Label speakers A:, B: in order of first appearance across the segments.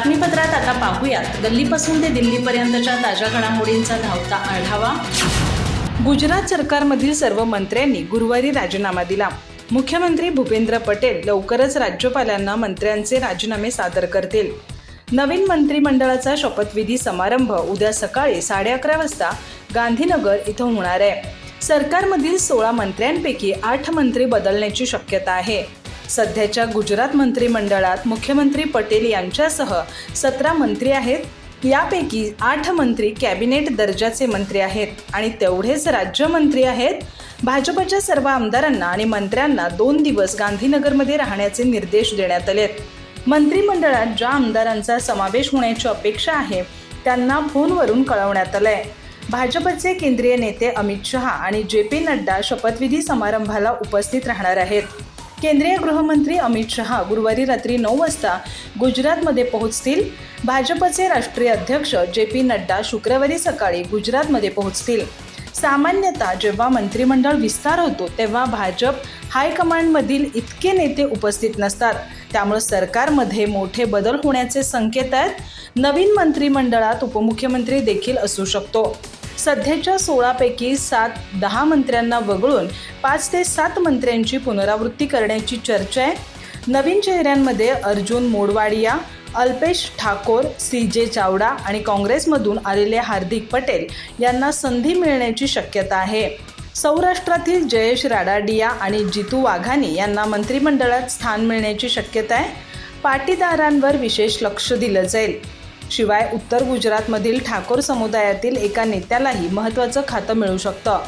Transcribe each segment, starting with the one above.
A: बातमीपत्रात आता पाहूयात. गल्लीपासून ते दिल्लीपर्यंतच्या ताज्या घडामोडींचा धावता आढावा. गुजरात सरकारमधील सर्व मंत्र्यांनी गुरुवारी राजीनामा दिला. मुख्यमंत्री भूपेंद्र पटेल लवकरच राज्यपालांना मंत्र्यांचे राजीनामे सादर करतील. नवीन मंत्रिमंडळाचा शपथविधी समारंभ उद्या सकाळी साडे अकरा वाजता गांधीनगर इथं होणार आहे. सरकारमधील सोळा मंत्र्यांपैकी आठ मंत्री बदलण्याची शक्यता आहे. सध्याच्या गुजरात मंत्रिमंडळात मुख्यमंत्री पटेल यांच्यासह सतरा मंत्री आहेत. यापैकी आठ मंत्री कॅबिनेट दर्जाचे मंत्री आहेत आणि तेवढेच राज्यमंत्री आहेत. भाजपच्या सर्व आमदारांना आणि मंत्र्यांना दोन दिवस गांधीनगरमध्ये राहण्याचे निर्देश देण्यात आलेत मंत्रिमंडळात ज्या आमदारांचा समावेश होण्याची अपेक्षा आहे त्यांना फोनवरून कळवण्यात आलंय. भाजपचे केंद्रीय नेते अमित शहा आणि जे पी नड्डा शपथविधी समारंभाला उपस्थित राहणार आहेत. केंद्रीय गृहमंत्री अमित शहा गुरुवारी रात्री नऊ वाजता गुजरातमध्ये पोहोचतील. भाजपचे राष्ट्रीय अध्यक्ष जे पी नड्डा शुक्रवारी सकाळी गुजरातमध्ये पोहोचतील. सामान्यतः जेव्हा मंत्रिमंडळ विस्तार होतो तेव्हा भाजप हायकमांडमधील इतके नेते उपस्थित नसतात. त्यामुळे सरकारमध्ये मोठे बदल होण्याचे संकेत आहेत. नवीन मंत्रिमंडळात उपमुख्यमंत्री देखील असू शकतो. सध्याच्या सोळापैकी सात दहा मंत्र्यांना वगळून पाच ते सात मंत्र्यांची पुनरावृत्ती करण्याची चर्चा आहे. नवीन चेहऱ्यांमध्ये अर्जुन मोडवाडिया अल्पेश ठाकोर सी जे चावडा आणि काँग्रेसमधून आलेले हार्दिक पटेल यांना संधी मिळण्याची शक्यता आहे. सौराष्ट्रातील जयेश राडाडिया आणि जितू वाघानी यांना मंत्रिमंडळात स्थान मिळण्याची शक्यता आहे. पाटीदारांवर विशेष लक्ष दिलं जाईल. शिवाय उत्तर गुजरातमधील ठाकोर समुदायातील एका नेत्यालाही महत्त्वाचं खातं मिळू शकतं.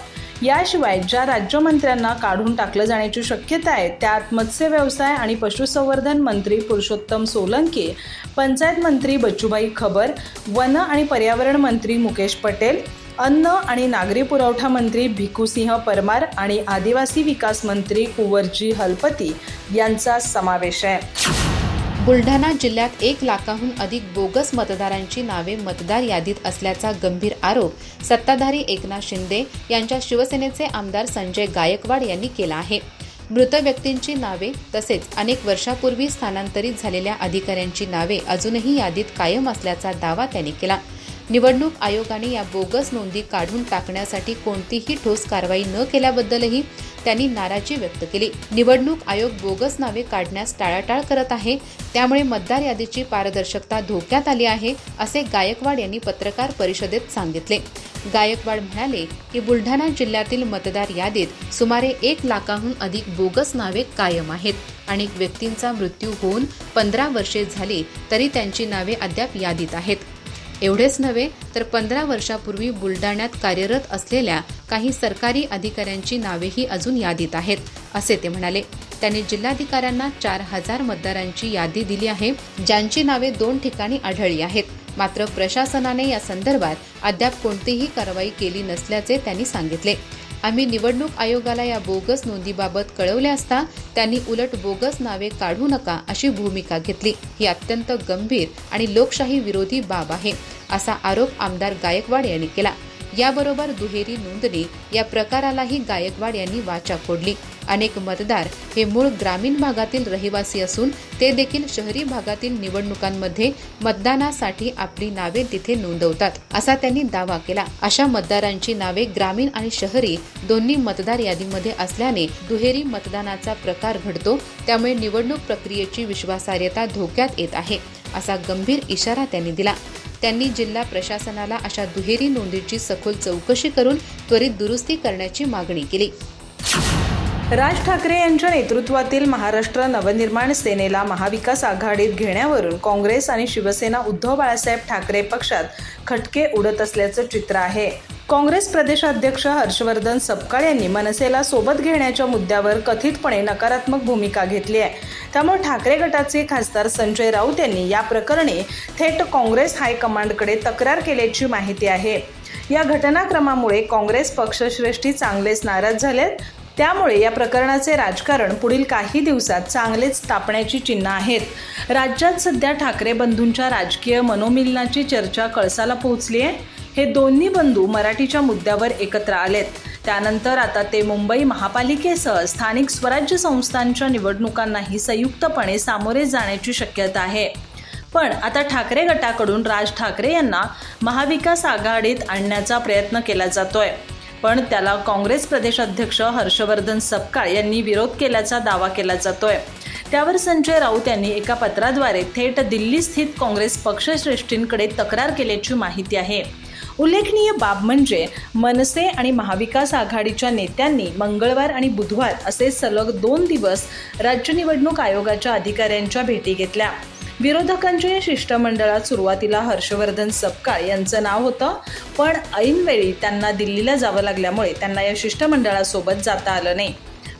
A: याशिवाय ज्या राज्यमंत्र्यांना काढून टाकलं जाण्याची शक्यता आहे त्यात मत्स्य व्यवसाय आणि पशुसंवर्धन मंत्री पुरुषोत्तम सोलंकी पंचायत मंत्री बच्चूभाई खबर वन आणि पर्यावरण मंत्री मुकेश पटेल अन्न आणि नागरी पुरवठा मंत्री भिकूसिंह परमार आणि आदिवासी विकास मंत्री कुंवरजी हलपती यांचा समावेश आहे.
B: बुलढाणा जिल्ह्यात एक लाखाहून अधिक बोगस मतदारांची नावे मतदार यादीत असल्याचा गंभीर आरोप सत्ताधारी एकनाथ शिंदे यांच्या शिवसेनेचे आमदार संजय गायकवाड यांनी केला आहे. मृत व्यक्तींची नावे तसेच अनेक वर्षापूर्वी स्थानांतरित झालेल्या अधिकाऱ्यांची नावे अजूनही यादीत कायम असल्याचा दावा त्यांनी केला. निवडणूक आयोगाने या बोगस नोंदी काढून टाकण्यासाठी कोणतीही ठोस कारवाई न केल्याबद्दलही त्यांनी नाराजी व्यक्त केली. निवडणूक आयोग बोगस नावे काढण्यास टाळाटाळ करत आहे. त्यामुळे मतदार यादीची पारदर्शकता धोक्यात आली आहे असे गायकवाड यांनी पत्रकार परिषदेत सांगितले. गायकवाड म्हणाले की बुलढाणा जिल्ह्यातील मतदार यादीत सुमारे एक लाखाहून अधिक बोगस नावे कायम आहेत अनेक व्यक्तींचा मृत्यू होऊन पंधरा वर्षे झाली तरी त्यांची नावे अद्याप यादीत आहेत. एवढेच नव्हे तर पंधरा वर्षापूर्वी बुलढाण्यात कार्यरत असलेल्या काही सरकारी अधिकाऱ्यांची नावेही अजून यादीत आहेत असे ते म्हणाले. त्यांनी जिल्हाधिकाऱ्यांना चार हजार मतदारांची यादी दिली आहे ज्यांची नावे दोन ठिकाणी आढळली आहेत. मात्र प्रशासनाने या संदर्भात अद्याप कोणतीही कारवाई केली नसल्याचे त्यांनी सांगितले. आम्ही निवडणूक आयोगाला या बोगस नोंदीबाबत कळवले असता त्यांनी उलट बोगस नावे काढू नका अशी भूमिका घेतली. ही अत्यंत गंभीर आणि लोकशाही विरोधी बाब आहे. असा आरोप आमदार गायकवाड यांनी केला. याबरोबर दुहेरी नोंदणी या प्रकारालाही गायकवाड यांनी वाचा फोडली. अनेक मतदार हे मूळ ग्रामीण भागातील रहिवासी असून ते देखील शहरी भागातील निवडणुकांमध्ये मतदानासाठी आपली नावे तिथे नोंदवतात असा त्यांनी दावा केला. अशा मतदारांची नावे ग्रामीण आणि शहरी दोन्ही मतदार यादीमध्ये असल्याने दुहेरी मतदानाचा प्रकार घडतो त्यामुळे निवडणूक प्रक्रियेची विश्वासार्हता धोक्यात येत आहे असा गंभीर इशारा त्यांनी दिला. त्यांनी जिल्हा प्रशासनाला अशा दुहेरी नोंदीची सखोल चौकशी करून त्वरित दुरुस्ती करण्याची मागणी केली.
A: राज ठाकरे यांच्या नेतृत्वातील महाराष्ट्र नवनिर्माण सेनेला महाविकास आघाडीत घेण्यावरून काँग्रेस आणि शिवसेना उद्धव बाळासाहेब ठाकरे पक्षात खटके उडत असल्याचं चित्र आहे. काँग्रेस प्रदेशाध्यक्ष हर्षवर्धन सपकाळ यांनी मनसेला सोबत घेण्याच्या मुद्द्यावर कथितपणे नकारात्मक भूमिका घेतली आहे. त्यामुळे ठाकरे गटाचे खासदार संजय राऊत यांनी या प्रकरणी थेट काँग्रेस हायकमांडकडे तक्रार केल्याची माहिती आहे. या घटनाक्रमामुळे काँग्रेस पक्षश्रेष्ठी चांगलेच नाराज झालेत. त्यामुळे या प्रकरणाचे राजकारण पुढील काही दिवसात चांगलेच तापण्याची चिन्ह आहेत. राज्यात सध्या ठाकरे बंधूंच्या राजकीय मनोमिलनाची चर्चा कळसाला पोहोचली आहे. हे दोन्ही बंधू मराठीच्या मुद्द्यावर एकत्र आलेत. त्यानंतर आता ते मुंबई महापालिकेसह स्थानिक स्वराज्य संस्थांच्या निवडणुकांनाही संयुक्तपणे सामोरे जाण्याची शक्यता आहे. पण आता ठाकरे गटाकडून राज ठाकरे यांना महाविकास आघाडीत आणण्याचा प्रयत्न केला जातोय. पण त्याला काँग्रेस प्रदेशाध्यक्ष हर्षवर्धन सपकाळ यांनी विरोध केल्याचा दावा केला जातोय. त्यावर संजय राऊत यांनी एका पत्राद्वारे थेट दिल्ली स्थित काँग्रेस पक्षश्रेष्ठींकडे तक्रार केल्याची माहिती आहे. उल्लेखनीय बाब म्हणजे मनसे आणि महाविकास आघाडीच्या नेत्यांनी मंगळवार आणि बुधवार असे सलग दोन दिवस राज्य निवडणूक आयोगाच्या अधिकाऱ्यांच्या भेटी घेतल्या. विरोधकांच्या या शिष्टमंडळात सुरुवातीला हर्षवर्धन सपकाळ यांचं नाव होतं पण ऐनवेळी त्यांना दिल्लीला जावं लागल्यामुळे त्यांना या शिष्टमंडळासोबत जाता आलं नाही.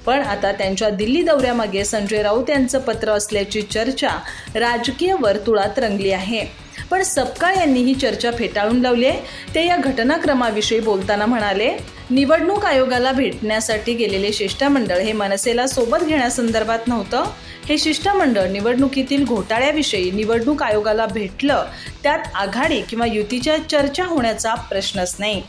A: पण आता त्यांच्या दिल्ली दौऱ्यामागे संजय राऊत यांचं पत्र असल्याची चर्चा राजकीय वर्तुळात रंगली आहे. पण सपकाळ यांनी ही चर्चा फेटाळून लावली आहे. ते या घटनाक्रमाविषयी बोलताना म्हणाले निवडणूक आयोगाला भेटण्यासाठी गेलेले शिष्टमंडळ हे मनसेला सोबत घेण्यासंदर्भात नव्हतं. हे शिष्टमंडळ निवडणुकीतील घोटाळ्याविषयी निवडणूक आयोगाला भेटलं त्यात आघाडी किंवा युतीच्या चर्चा होण्याचा प्रश्नच नाही.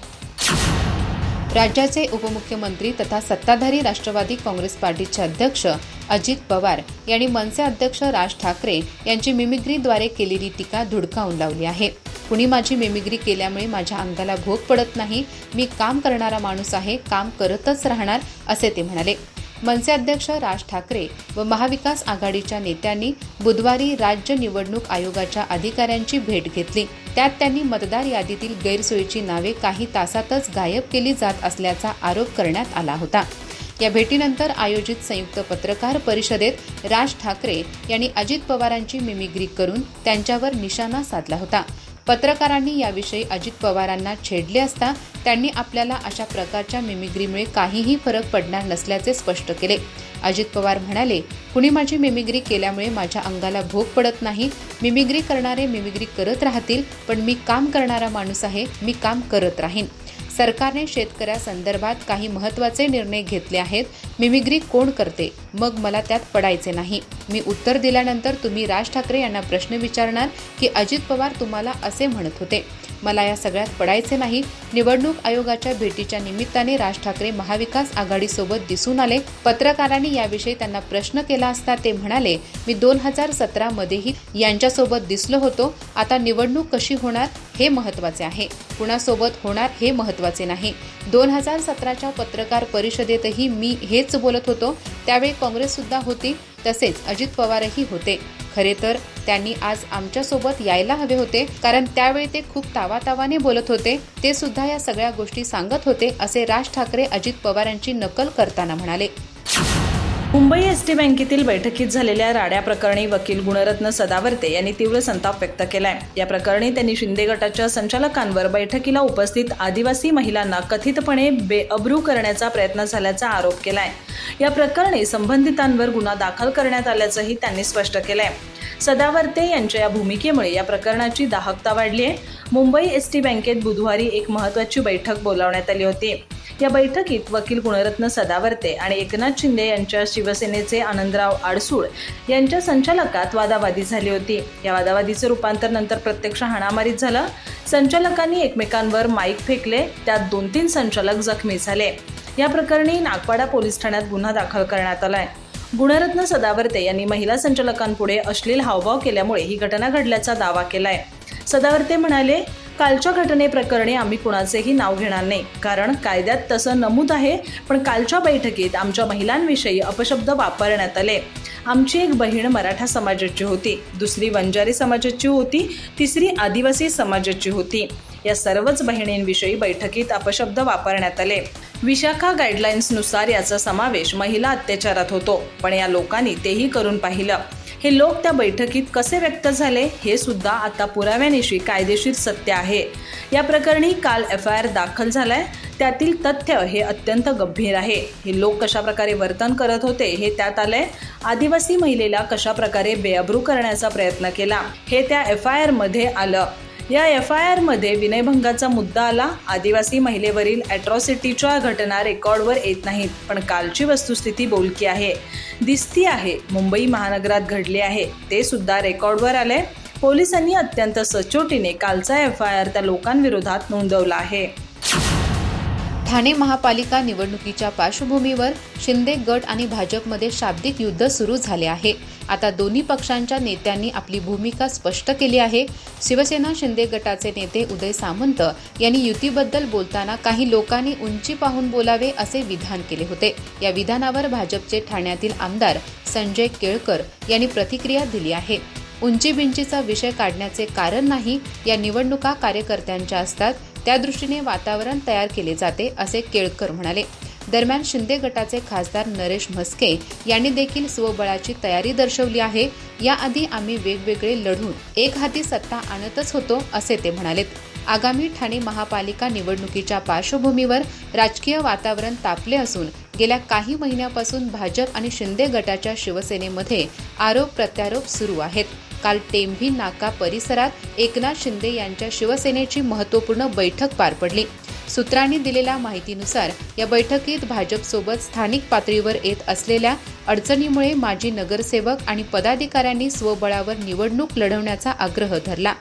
B: राज्याचे उपमुख्यमंत्री तथा सत्ताधारी राष्ट्रवादी काँग्रेस पार्टीचे अध्यक्ष अजित पवार यांनी मनसे अध्यक्ष राज ठाकरे यांची मिमिग्रीद्वारे केलेली टीका धुडकावून लावली आहे. कुणी माझी मिमिग्री केल्यामुळे माझ्या अंगाला भोग पडत नाही मी काम करणारा माणूस आहे काम करतच राहणार असे ते म्हणाले. मनसे अध्यक्ष राज ठाकरे व महाविकास आघाडीच्या नेत्यांनी बुधवारी राज्य निवडणूक आयोगाच्या अधिकाऱ्यांची भेट घेतली. त्यात त्यांनी मतदार यादीतील गैरसोयीची नावे काही तासातच गायब केली जात असल्याचा आरोप करण्यात आला होता. या भेटीनंतर आयोजित संयुक्त पत्रकार परिषदेत राज ठाकरे यांनी अजित पवारांची मिमिग्री करून त्यांच्यावर निशाणा साधला होता. पत्रकारांनी याविषयी अजित पवारांना छेडले असता त्यांनी आपल्याला अशा प्रकारच्या मिमिग्रीमुळे काहीही फरक पडणार नसल्याचे स्पष्ट केले. अजित पवार म्हणाले कुणी माझी मिमिग्री केल्यामुळे माझ्या अंगाला भोग पडत नाही. मिमिग्री करणारे मिमिग्री करत राहतील पण मी काम करणारा माणूस आहे मी काम करत राहीन. सरकारने शेतकऱ्यासंदर्भात काही महत्त्वाचे निर्णय घेतले आहेत. मिमिग्री कोण करते? मग मला त्यात पडायचे नाही. मी उत्तर दिल्यानंतर तुम्ही राज ठाकरे यांना प्रश्न विचारणार की अजित पवार तुम्हाला असे म्हणत होते. मला या सगळ्यात पडायचे नाही. निवडणूक आयोगाच्या भेटीच्या निमित्ताने राज ठाकरे महाविकास आघाडीसोबत दिसून आले. पत्रकारांनी याविषयी त्यांना प्रश्न केला असता ते म्हणाले मी दोन हजार सतरामध्येही यांच्यासोबत दिसलो होतो. आता निवडणूक कशी होणार हे महत्त्वाचे आहे. कुणासोबत होणार हे महत्त्वाचे नाही. दोन हजार सतराच्या पत्रकार परिषदेतही मी हेच बोलत होतो. त्यावेळी काँग्रेससुद्धा होती. तसेच अजित पवारही होते. खरे तर त्यांनी आज आमच्यासोबत यायला हवे होते कारण त्यावेळी ते खूप तावातावाने बोलत होते. ते सुद्धा या सगळ्या गोष्टी सांगत होते असे राज ठाकरे अजित पवारांची नकल करताना म्हणाले.
A: मुंबई एस टी बँकेतील बैठकीत झालेल्या राड्या प्रकरणी वकील गुणरत्न सदावर्ते यांनी तीव्र संताप व्यक्त केलाय. या प्रकरणी त्यांनी शिंदे गटाच्या संचालकांवर बैठकीला उपस्थित आदिवासी महिलांना कथितपणे बेअब्रू करण्याचा प्रयत्न झाल्याचा आरोप केलाय. या प्रकरणी संबंधितांवर गुन्हा दाखल करण्यात आल्याचंही त्यांनी स्पष्ट केलंय. सदावर्ते यांच्या या भूमिकेमुळे या प्रकरणाची दाहकता वाढली आहे मुंबई एस टी बँकेत बुधवारी एक महत्त्वाची बैठक बोलावण्यात आली होती. या बैठकीत वकील गुणरत्न सदावर्ते आणि एकनाथ शिंदे यांच्या शिवसेनेचे आनंदराव आडसूळ यांच्या संचालकात वादावादी झाली होती. या वादावादीचं रूपांतर नंतर प्रत्यक्ष हाणामारीत झालं. संचालकांनी एकमेकांवर माईक फेकले. त्यात दोन तीन संचालक जखमी झाले. या प्रकरणी नागपाडा पोलीस ठाण्यात गुन्हा दाखल करण्यात आलाय. गुणरत्न सदावर्ते यांनी महिला संचालकांपुढे अश्लील हावभाव केल्यामुळे ही घटना घडल्याचा दावा केलाय. सदावर्ते म्हणाले कालच्या घटनेप्रकरणी आम्ही कुणाचेही नाव घेणार नाही. कारण कायद्यात तसं नमूद आहे पण कालच्या बैठकीत आमच्या महिलांविषयी अपशब्द वापरण्यात आले. आमची एक बहीण मराठा समाजाची होती दुसरी वंजारी समाजाची होती तिसरी आदिवासी समाजाची होती. या सर्वच बहिणींविषयी बैठकीत अपशब्द वापरण्यात आले. विशाखा गाईडलाईन्सनुसार याचा समावेश महिला अत्याचारात होतो पण या लोकांनी तेही करून पाहिलं. हे लोक त्या बैठकीत कसे व्यक्त झाले हे सुद्धा आता पुराव्यानिशी कायदेशीर सत्य आहे. या प्रकरणी काल एफ आय आर दाखल झालाय. त्यातील तथ्य हे अत्यंत गंभीर आहे. हे लोक कशा प्रकारे वर्तन करत होते हे त्यात आलंय. आदिवासी महिलेला कशा प्रकारे बेअब्रू करण्याचा प्रयत्न केला हे त्या एफ आय आरमध्ये आलं. या एफ आय आरमध्ये विनयभंगाचा मुद्दा आला. आदिवासी महिलेवरील ॲट्रॉसिटीच्या घटना रेकॉर्डवर येत नाहीत पण कालची वस्तुस्थिती बोलकी आहे. दिसती आहे मुंबई महानगरात घडले आहे. ते सुद्धा रेकॉर्डवर आले पोलिसांनी अत्यंत सचोटीने कालचा एफ आय आर त्या लोकांविरोधात नोंदवला आहे.
B: ठाणे महापालिका निवडणुकीच्या पार्श्वभूमीवर शिंदे गट आणि भाजपमध्ये शाब्दिक युद्ध सुरू झाले आहे. आता दोन्ही पक्षांच्या नेत्यांनी आपली भूमिका स्पष्ट केली आहे. शिवसेना शिंदे गटाचे नेते उदय सामंत यांनी युतीबद्दल बोलताना काही लोकांनी उंची पाहून बोलावे असे विधान केले होते. या विधानावर भाजपचे ठाण्यातील आमदार संजय केळकर यांनी प्रतिक्रिया दिली आहे. उंची बिंचीचा विषय काढण्याचे कारण नाही. या निवडणुका कार्यकर्त्यांच्या असतात. त्या दृष्टीने वातावरण तयार केले जाते असे केळकर म्हणाले. दरम्यान शिंदे गटाचे खासदार नरेश म्हस्के यांनी देखील स्वबळाची तयारी दर्शवली आहे. याआधी आम्ही वेगवेगळे लढून एक हाती सत्ता आणतच होतो असे ते म्हणालेत. आगामी ठाणे महापालिका निवडणुकीच्या पार्श्वभूमीवर राजकीय वातावरण तापले असून गेल्या काही महिन्यापासून भाजप आणि शिंदे गटाच्या शिवसेनेमध्ये आरोप प्रत्यारोप सुरू आहेत. काल टेंभी नाका परिसरात एकनाथ शिंदे यांच्या शिवसेनेची महत्त्वपूर्ण बैठक पार पडली. सूत्रांनी दिलेल्या माहितीनुसार या बैठकीत भाजपसोबत स्थानिक पातळीवर येत असलेल्या अडचणीमुळे माजी नगरसेवक आणि पदाधिकाऱ्यांनी स्वबळावर निवडणूक लढवण्याचा आग्रह धरला.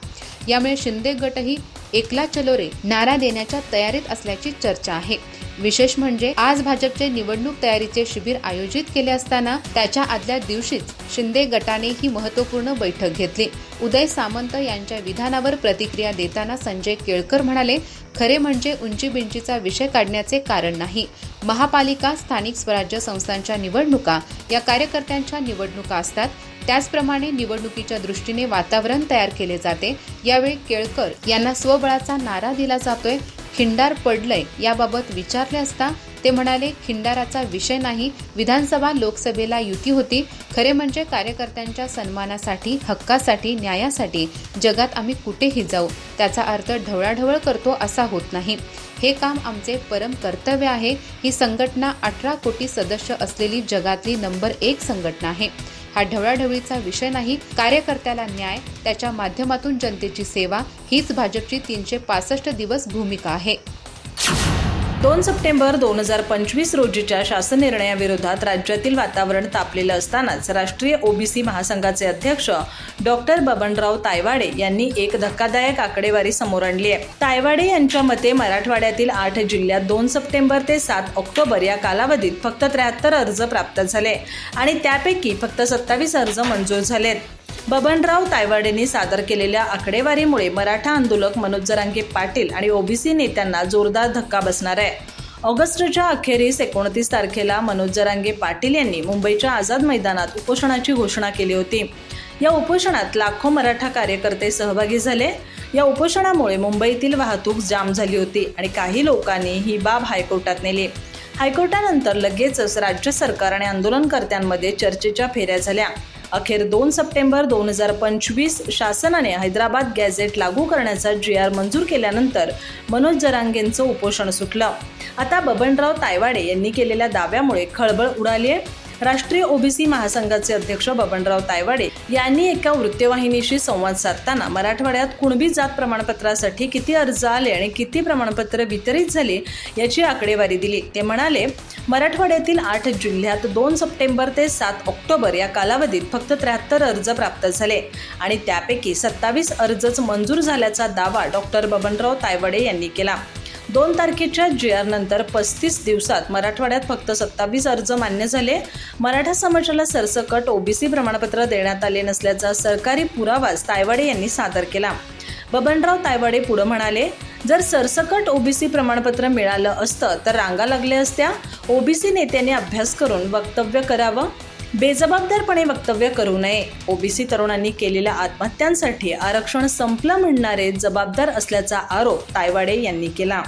B: यामुळे शिंदे गटही एकला चलो रे नारा देण्याच्या तयारीत असल्याची चर्चा आहे. विशेष म्हणजे आज भाजपचे निवडणूक तयारीचे शिबिर आयोजित केले असताना त्याच्या आदल्या दिवशीच शिंदे गटाने ही महत्त्वपूर्ण बैठक घेतली. उदय सामंत यांच्या विधानावर प्रतिक्रिया देताना संजय केळकर म्हणाले खरे म्हणजे उंची बिंचीचा विषय काढण्याचे कारण नाही. महापालिका स्थानिक स्वराज्य संस्थांच्या निवडणुका या कार्यकर्त्यांच्या निवडणुका असतात. त्याचप्रमाणे निवडणुकीच्या दृष्टीने वातावरण तयार केले जाते. यावेळी केळकर यांना स्वबळाचा नारा दिला जातोय. खिंडार पडलंय याबाबत विचारले असता ते म्हणाले खिंडाराचा विषय नाही. विधानसभा लोकसभेला युती होती. खरे म्हणजे कार्यकर्त्यांच्या सन्मानासाठी हक्कासाठी न्यायासाठी. जगात आम्ही कुठेही जाऊ. त्याचा अर्थ ढवळाढवळ करतो असा होत नाही. हे काम आमचे परम कर्तव्य आहे. ही संघटना अठरा कोटी सदस्य असलेली जगातली नंबर एक संघटना आहे. हा ढवळाढवळीचा विषय नाही कार्यकर्त्याला न्याय त्याच्या माध्यमातून जनतेची सेवा हीच भाजपची तीनशे पासष्ट दिवस भूमिका आहे.
A: दोन सप्टेंबर दोन हजार पंचवीस रोजीच्या शासन निर्णयाविरोधात राज्यातील वातावरण तापलेलं असतानाच राष्ट्रीय ओबीसी महासंघाचे अध्यक्ष डॉक्टर बबनराव तायवाडे यांनी एक धक्कादायक आकडेवारी समोर आणली आहे. तायवाडे यांच्या मते मराठवाड्यातील आठ जिल्ह्यात दोन सप्टेंबर ते सात ऑक्टोबर या कालावधीत फक्त त्र्याहत्तर अर्ज प्राप्त झाले आणि त्यापैकी फक्त सत्तावीस अर्ज मंजूर झालेत. बबनराव तायवाडेंनी सादर केलेल्या आकडेवारीमुळे मराठा आंदोलक मनोज जरांगे पाटील आणि ओबीसी नेत्यांना जोरदार धक्का बसणार आहे. ऑगस्टच्या अखेरीस एकोणतीस तारखेला मनोज जरांगे पाटील यांनी मुंबईच्या आझाद मैदानात उपोषणाची घोषणा केली होती. या उपोषणात लाखो मराठा कार्यकर्ते सहभागी झाले. या उपोषणामुळे मुंबईतील वाहतूक जाम झाली होती आणि काही लोकांनी ही बाब हायकोर्टात नेली. हायकोर्टानंतर लगेचच राज्य सरकार आणि आंदोलनकर्त्यांमध्ये चर्चेच्या फेऱ्या झाल्या. अखेर दोन सप्टेंबर दोन हजार पंचवीस शासनाने हैदराबाद गॅझेट लागू करण्याचा जी आर मंजूर केल्यानंतर मनोज जरांगेंचं उपोषण सुटलं. आता बबनराव तायवाडे यांनी केलेल्या दाव्यामुळे खळबळ उडाली आहे. राष्ट्रीय ओबीसी महासंघाचे अध्यक्ष बबनराव तायवाडे यांनी एका वृत्तवाहिनीशी संवाद साधताना मराठवाड्यात कुणबी जात प्रमाणपत्रासाठी किती अर्ज आले आणि किती प्रमाणपत्र वितरित झाली याची आकडेवारी दिली. ते म्हणाले मराठवाड्यातील आठ जिल्ह्यात दोन सप्टेंबर ते सात ऑक्टोबर या कालावधीत फक्त त्र्याहत्तर अर्ज प्राप्त झाले आणि त्यापैकी सत्तावीस अर्जच मंजूर झाल्याचा दावा डॉक्टर बबनराव तायवाडे यांनी केला. दोन तारखेच्या जी आर नंतर पस्तीस दिवसात मराठवाड्यात फक्त सत्तावीस अर्ज मान्य झाले. मराठा समाजाला सरसकट ओबीसी प्रमाणपत्र देण्यात आले नसल्याचा सरकारी पुरावाच तायवाडे यांनी सादर केला. बबनराव तायवाडे पुढे म्हणाले जर सरसकट ओबीसी प्रमाणपत्र मिळालं असतं तर रांगा लागल्या असत्या. ओबीसी नेत्यांनी अभ्यास करून वक्तव्य करावं. बेजबाबदारपणे वक्तव्य करू नये. ओबीसी तरुणांनी केलेल्या आत्महत्यांसाठी आरक्षण संपलं म्हणणारे जबाबदार असल्याचा आरोप तायवाडे यांनी केला.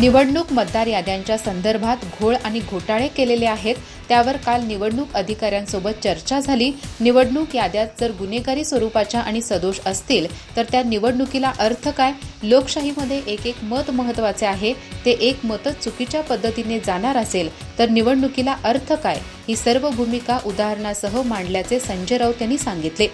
B: निवडणूक मतदार याद्यांच्या संदर्भात घोळ आणि घोटाळे केलेले आहेत त्यावर काल निवडणूक अधिकाऱ्यांसोबत चर्चा झाली. निवडणूक याद्यात जर गुन्हेगारी स्वरूपाच्या आणि सदोष असतील तर त्या निवडणुकीला अर्थ काय? लोकशाहीमध्ये एक एक मत महत्त्वाचे आहे. ते एक मतच चुकीच्या पद्धतीने जाणार असेल तर निवडणुकीला अर्थ काय? ही सर्व भूमिका उदाहरणासह मांडल्याचे संजय राऊत यांनी सांगितले.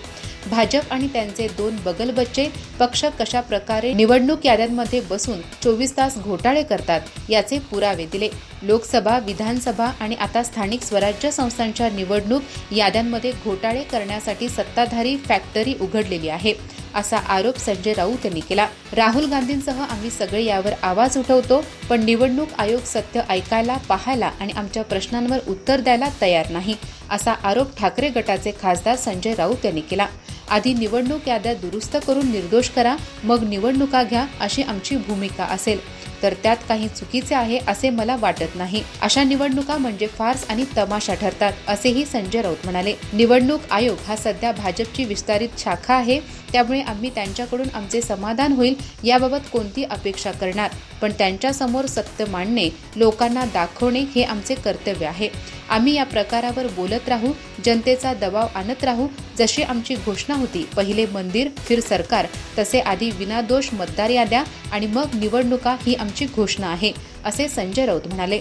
B: भाजप आणि त्यांचे दोन बगलबच्चे पक्ष कशा प्रकारे निवडणूक याद्यांमध्ये बसून चोवीस तास घोटाळे करतात याचे पुरावे दिले. लोकसभा विधानसभा आणि आता स्थानिक स्वराज्य संस्थांच्या निवडणूक याद्यांमध्ये घोटाळे करण्यासाठी सत्ताधारी फॅक्टरी उघडलेली आहे असा आरोप संजय राऊत यांनी केला. राहुल गांधींसह आम्ही सगळे यावर आवाज उठवतो पण निवडणूक आयोग सत्य ऐकायला पाहायला आणि आमच्या प्रश्नांवर उत्तर द्यायला तयार नाही असा आरोप ठाकरे गटाचे खासदार संजय राऊत यांनी केला. आधी निवडणूक याद्या दुरुस्त करून निर्दोष करा मग निवडणुका घ्या अशी आमची भूमिका असेल. तर त्यात काही चुकीचे आहे असे मला वाटत नाही. अशा निवडणुका म्हणजे फार्स आणि तमाशा ठरतात असेही संजय राऊत म्हणाले. निवडणूक आयोग हा सध्या भाजपची विस्तारित शाखा आहे त्यामुळे आम्ही त्यांच्याकडून आमचे समाधान होईल याबाबत कोणती अपेक्षा करणार? पण त्यांच्यासमोर सत्य मांडणे लोकांना दाखवणे हे आमचे कर्तव्य आहे. आम्ही या प्रकारावर बोलत राहू जनतेचा दबाव आणत राहू. जशी आमची घोषणा होती पहिले मंदिर फिर सरकार तसे आधी विनादोष मतदार याद्या आणि मग निवडणुका ही आमची घोषणा आहे असे संजय राऊत म्हणाले.